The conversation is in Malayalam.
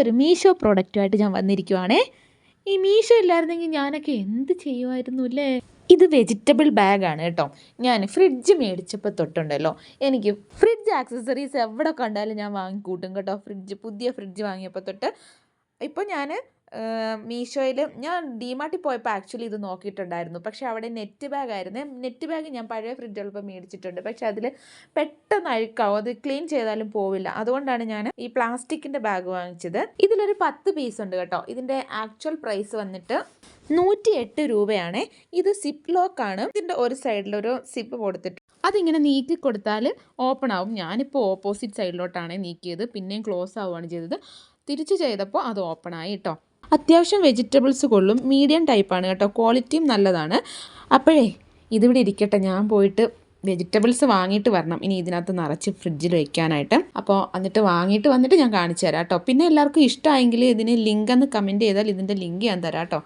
ഇന്നൊരു മീഷോ പ്രോഡക്റ്റുമായിട്ട് ഞാൻ വന്നിരിക്കുവാണേ. ഈ മീഷോ ഇല്ലായിരുന്നെങ്കിൽ ഞാനൊക്കെ എന്ത് ചെയ്യുമായിരുന്നു അല്ലേ ഇത് വെജിറ്റബിൾ ബാഗാണ് കേട്ടോ. ഞാൻ ഫ്രിഡ്ജ് മേടിച്ചപ്പോൾ തൊട്ടുണ്ടല്ലോ. എനിക്ക് ഫ്രിഡ്ജ് ആക്സസറീസ് എവിടെ കണ്ടാലും ഞാൻ വാങ്ങിക്കൂട്ടും കേട്ടോ. ഫ്രിഡ്ജ് പുതിയ ഫ്രിഡ്ജ് വാങ്ങിയപ്പോൾ തൊട്ട്. ഇപ്പോൾ ഞാൻ മീഷോയിൽ ഞാൻ ഡിമാർട്ടിൽ പോയപ്പോൾ ആക്ച്വലി ഇത് നോക്കിയിട്ടുണ്ടായിരുന്നു. പക്ഷേ അവിടെ നെറ്റ് ബാഗ് ആയിരുന്നു നെറ്റ് ബാഗ് ഞാൻ പഴയ ഫ്രിഡ്ജ് ഉള്ളപ്പോൾ മേടിച്ചിട്ടുണ്ട്. പക്ഷേ അതിൽ പെട്ടെന്ന് അഴുക്കാവും അത് ക്ലീൻ ചെയ്താലും പോവില്ല. അതുകൊണ്ടാണ് ഞാൻ ഈ പ്ലാസ്റ്റിക്കിന്റെ ബാഗ് വാങ്ങിച്ചത്. ഇതിലൊരു പത്ത് പീസ് ഉണ്ട് കേട്ടോ. ഇതിന്റെ ആക്ച്വൽ പ്രൈസ് വന്നിട്ട് നൂറ്റി എട്ട് രൂപയാണ്. ഇത് സിപ്പ് ലോക്കാണ് ഇതിന്റെ ഒരു സൈഡിലൊരു സിപ്പ് കൊടുത്തിട്ട് അതിങ്ങനെ നീക്കി കൊടുത്താൽ ഓപ്പൺ ആവും. ഞാനിപ്പോൾ ഓപ്പോസിറ്റ് സൈഡിലോട്ടാണ് നീക്കിയത്. പിന്നെയും ക്ലോസ് ആവുകയാണ് ചെയ്തത്. തിരിച്ചു ചെയ്തപ്പോൾ അത് ഓപ്പൺ ആയി കേട്ടോ. അത്യാവശ്യം വെജിറ്റബിൾസ് കൊള്ളും. മീഡിയം ടൈപ്പാണ് കേട്ടോ. ക്വാളിറ്റിയും നല്ലതാണ്. അപ്പോഴേ ഇതിവിടെ ഇരിക്കട്ടെ. ഞാൻ പോയിട്ട് വെജിറ്റബിൾസ് വാങ്ങിയിട്ട് വരണം. ഇനി ഇതിനകത്ത് നിറച്ച് ഫ്രിഡ്ജിൽ വെക്കാനായിട്ട്. അപ്പോൾ എന്നിട്ട് വാങ്ങിയിട്ട് വന്നിട്ട് ഞാൻ കാണിച്ചു തരാം കേട്ടോ. പിന്നെ എല്ലാവർക്കും ഇഷ്ടമായെങ്കിൽ ഇതിന് ലിങ്ക് എന്ന് കമന്റ് ചെയ്താൽ ഇതിന്റെ ലിങ്ക് ഞാൻ തരാം കേട്ടോ.